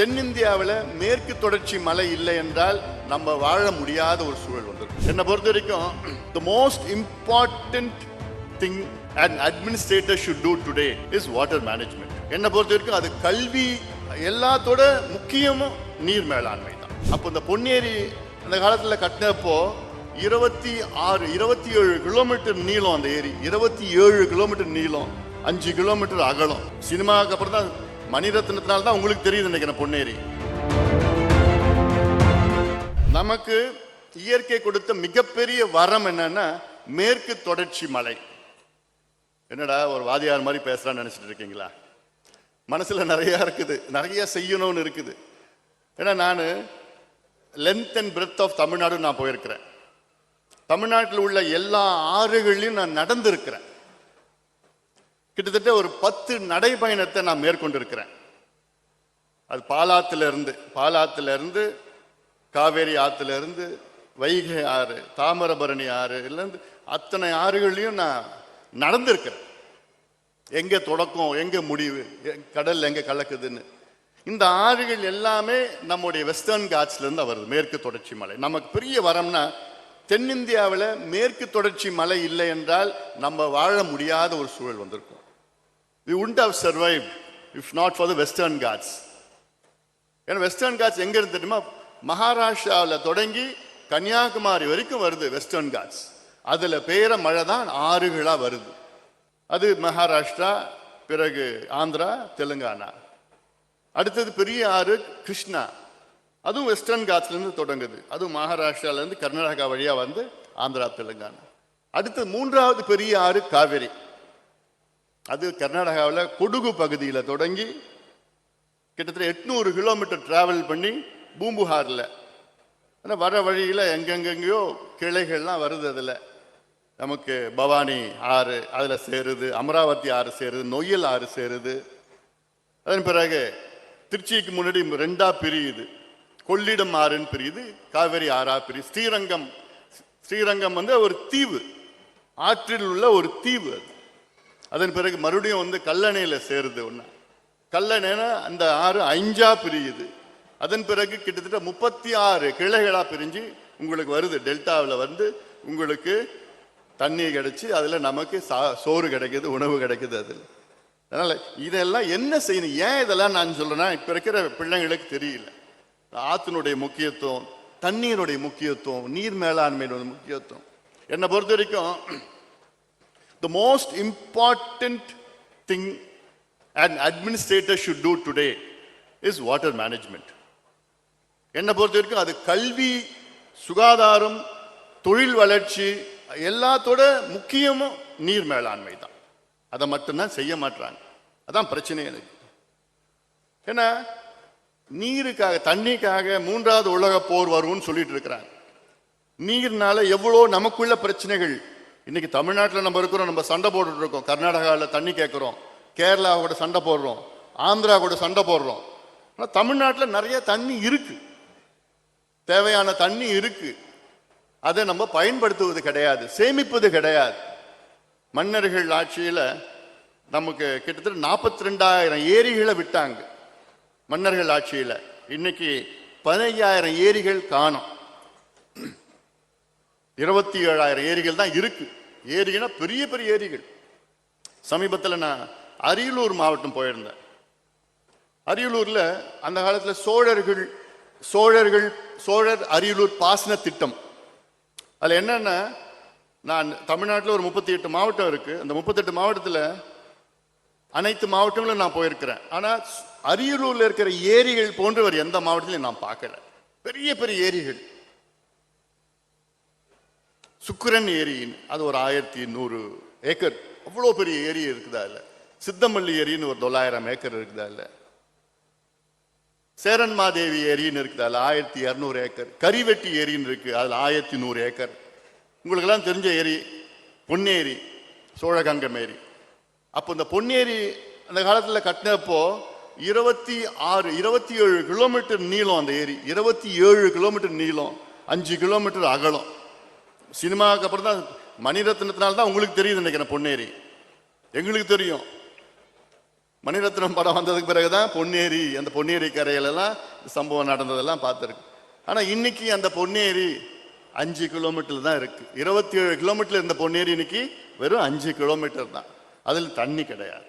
தென்னிந்தியாவில் மேற்கு தொடர்ச்சி மலை இல்லை என்றால் நம்ம வாழ முடியாத ஒரு சூழல் வந்துடும் என்னை பொறுத்த வரைக்கும் the most important thing and administrator should do today is water management என்னை பொறுத்த வரைக்கும் அது கல்வி எல்லாத்தோட முக்கியமும் நீர் மேலாண்மை தான். அப்போ இந்த பொன்னேரி அந்த காலத்தில் கட்டினப்போ இருபத்தி ஆறு இருபத்தி ஏழு கிலோமீட்டர் நீளம் அந்த ஏரி இருபத்தி ஏழு கிலோமீட்டர் நீளம் அஞ்சு கிலோமீட்டர் அகலம். சினிமாவுக்கு அப்புறம் தான் மணிரத்னத்தினால தான் உங்களுக்கு தெரியுது நினைக்கிறேன் பொன்னேரி. நமக்கு இயற்கை கொடுத்த மிகப்பெரிய வரம் என்னன்னா மேற்கு தொடர்ச்சி மலை. என்னடா ஒரு வாதியார் மாதிரி பேசுறான்னு நினைச்சிட்டு இருக்கீங்களா? மனசுல நிறைய இருக்குது நிறைய செய்யணும்னு இருக்குது. ஏன்னா நான் length and breadth of Tamil Nadu நான் போயிருக்கிறேன். தமிழ்நாட்டில் உள்ள எல்லா ஆறுகளையும் நான் நடந்திருக்கிறேன். கிட்டத்தட்ட ஒரு பத்து நடைபயணத்தை நான் மேற்கொண்டிருக்கிறேன். அது பாலாத்துல இருந்து பாலாத்துல இருந்து காவேரி ஆற்றுலேருந்து இருந்து வைகை ஆறு தாமிரபரணி ஆறு இருந்து அத்தனை ஆறுகள்லையும் நான் நடந்திருக்கிறேன். எங்கே தொடக்கம் எங்க முடிவு கடல் எங்க கலக்குதுன்னு. இந்த ஆறுகள் எல்லாமே நம்முடைய வெஸ்டர்ன் காட்ஸ்லேருந்து வருது மேற்கு தொடர்ச்சி மலை. நமக்கு பெரிய வரம்னா தென்னிந்தியாவில் மேற்கு தொடர்ச்சி மலை இல்லை என்றால் நம்ம வாழ முடியாத ஒரு சூழல் வந்திருக்கும். We wouldn't have survive if not for the Western Ghats ஏன்னா வெஸ்டர்ன் காட்ஸ் எங்க இருந்து தெரியுமா? மகாராஷ்டிராவில் தொடங்கி கன்னியாகுமரி வரைக்கும் வருது வெஸ்டர்ன் காட்ஸ் அதில் பெய்கிற மழை தான் ஆறுகளா வருது. அது மகாராஷ்டிரா பிறகு ஆந்திரா தெலுங்கானா. அடுத்தது பெரிய ஆறு கிருஷ்ணா. அதுவும் வெஸ்டர்ன் காட்ஸ்லேருந்து தொடங்குது. அதுவும் மகாராஷ்டிராலேருந்து கர்நாடகா வழியாக வந்து ஆந்திரா தெலுங்கானா. அடுத்து மூன்றாவது பெரிய ஆறு காவேரி. அது கர்நாடகாவில் கொடுகு பகுதியில் தொடங்கி கிட்டத்தட்ட எட்நூறு கிலோமீட்டர் டிராவல் பண்ணி பூம்புகாரில். ஆனால் வர வழியில் எங்கெங்கெங்கேயோ கிளைகள்லாம் வருது அதில். நமக்கு பவானி ஆறு அதில் சேருது அமராவதி ஆறு சேருது நொய்யல் ஆறு சேருது. அதன் பிறகு திருச்சிக்கு முன்னாடி ரெண்டாக பிரியுது. கொள்ளிடம் ஆறுன்னு பிரியுது காவேரி ஆறா பிரியுது. ஸ்ரீரங்கம் ஸ்ரீரங்கம் வந்து ஒரு தீவு. ஆற்றில் உள்ள ஒரு தீவு அது. அதன் பிறகு மறுபடியும் வந்து கல்லணையில் சேருது ஒன்று கல்லணைனா அந்த ஆறு அஞ்சா பிரியுது. அதன் பிறகு கிட்டத்தட்ட முப்பத்தி ஆறு கிளைகளாக பிரிஞ்சு உங்களுக்கு வருது. டெல்டாவில் வந்து உங்களுக்கு தண்ணி கிடைச்சி அதில் நமக்கு சா- சோறு கிடைக்குது உணவு கிடைக்குது அதில். அதனால் இதெல்லாம் என்ன செய்யணும்? ஏன் இதெல்லாம் நான் சொல்கிறேன்னா இப்போ இருக்கிற பிள்ளைங்களுக்கு தெரியல. ஆற்றினுடைய முக்கியத்துவம் தண்ணீருடைய முக்கியத்துவம் நீர் மேலாண்மையினுடைய முக்கியத்துவம். என்னை பொறுத்த வரைக்கும் the most important thing an administrator should do today is water management. என்னை பொறுத்த வரைக்கும் அது கல்வி சுகாதாரம் தொழில் வளர்ச்சி எல்லாத்தோட முக்கியமும் நீர் மேலாண்மை தான். அதை மட்டும்தான் செய்ய மாட்டாங்க அதான் பிரச்சனை எனக்கு. ஏன்னா நீருக்காக தண்ணிக்காக மூன்றாவது உலக போர் வரும்னு சொல்லிட்டு இருக்கிறாங்க. நீர்னால எவ்வளோ நமக்குள்ள பிரச்சனைகள் இன்னைக்கு தமிழ்நாட்டில் நம்ம இருக்கிறோம் நம்ம சண்டை போட்டுட்டு இருக்கோம். கர்நாடகாவில் தண்ணி கேட்குறோம் கேரளா கூட சண்டை போடுறோம். ஆந்திரா கூட சண்டை போடுறோம். ஆனால் தமிழ்நாட்டில் நிறைய தண்ணி இருக்கு. தேவையான தண்ணி இருக்கு. அதை நம்ம பயன்படுத்துவது கிடையாது சேமிப்பது கிடையாது. மன்னர்கள் ஆட்சியில் நமக்கு கிட்டத்தட்ட நாற்பத்தி ரெண்டாயிரம் ஏரிகளை விட்டாங்க மன்னர்கள் ஆட்சியில். இன்னைக்கு பதினைஞ்சாயிரம் ஏரிகள் காணும். இருபத்தி ஏழாயிரம் ஏரிகள் தான் இருக்கு. ஏரிகள்னா பெரிய பெரிய ஏரிகள். சமீபத்தில் நான் அரியலூர் மாவட்டம் போயிருந்தேன். அரியலூரில் அந்த காலத்தில் சோழர்கள் சோழர்கள் சோழர் அரியலூர் பாசன திட்டம். அதில் என்னென்னா நான் தமிழ்நாட்டில் ஒரு முப்பத்தி எட்டு மாவட்டம் இருக்கு. அந்த முப்பத்தெட்டு மாவட்டத்தில் அனைத்து மாவட்டங்களும் நான் போயிருக்கிறேன். ஆனால் அரியலூரில் இருக்கிற ஏரிகள் போன்றவர் எந்த மாவட்டத்திலையும் நான் பார்க்கல. பெரிய பெரிய ஏரிகள். சுக்கிரன் ஏரின்னு அது ஒரு ஆயிரத்தி நூறு ஏக்கர். அவ்வளோ பெரிய ஏரி இருக்குதா இல்லை? சித்தமல்லி ஏரின்னு ஒரு தொள்ளாயிரம் ஏக்கர் இருக்குதா இல்லை? சேரன்மாதேவி ஏரின்னு இருக்குது அதில் ஆயிரத்தி இரநூறு ஏக்கர். கரிவெட்டி ஏரின்னு இருக்குது அதில் ஆயிரத்தி நூறு ஏக்கர். உங்களுக்கெல்லாம் தெரிஞ்ச ஏரி பொன்னேரி சோழகங்கம் ஏரி. அப்போ இந்த பொன்னேரி அந்த காலத்தில் கட்டினப்போ இருபத்தி ஆறு இருபத்தி ஏழு கிலோமீட்டர் நீளம் அந்த ஏரி. இருபத்தி ஏழு கிலோமீட்டர் நீளம் அஞ்சு கிலோமீட்டர் அகலம். சினிமாவுக்கு அப்புறம் தான் மணிரத்னத்தினால தான் உங்களுக்கு தெரியுது நினைக்கிறேன் பொன்னேரி. எங்களுக்கு தெரியும். மணிரத்னம் படம் வந்ததுக்கு பிறகு தான் பொன்னேரி அந்த பொன்னேரி கரையிலெல்லாம் சம்பவம் நடந்ததெல்லாம் பார்த்துருக்கு ஆனால் இன்னைக்கு அந்த பொன்னேரி அஞ்சு கிலோமீட்டர் தான் இருக்கு. இருபத்தி ஏழு கிலோமீட்டர் இருந்த பொன்னேரி இன்னைக்கு வெறும் அஞ்சு கிலோமீட்டர் தான். அதில் தண்ணி கிடையாது.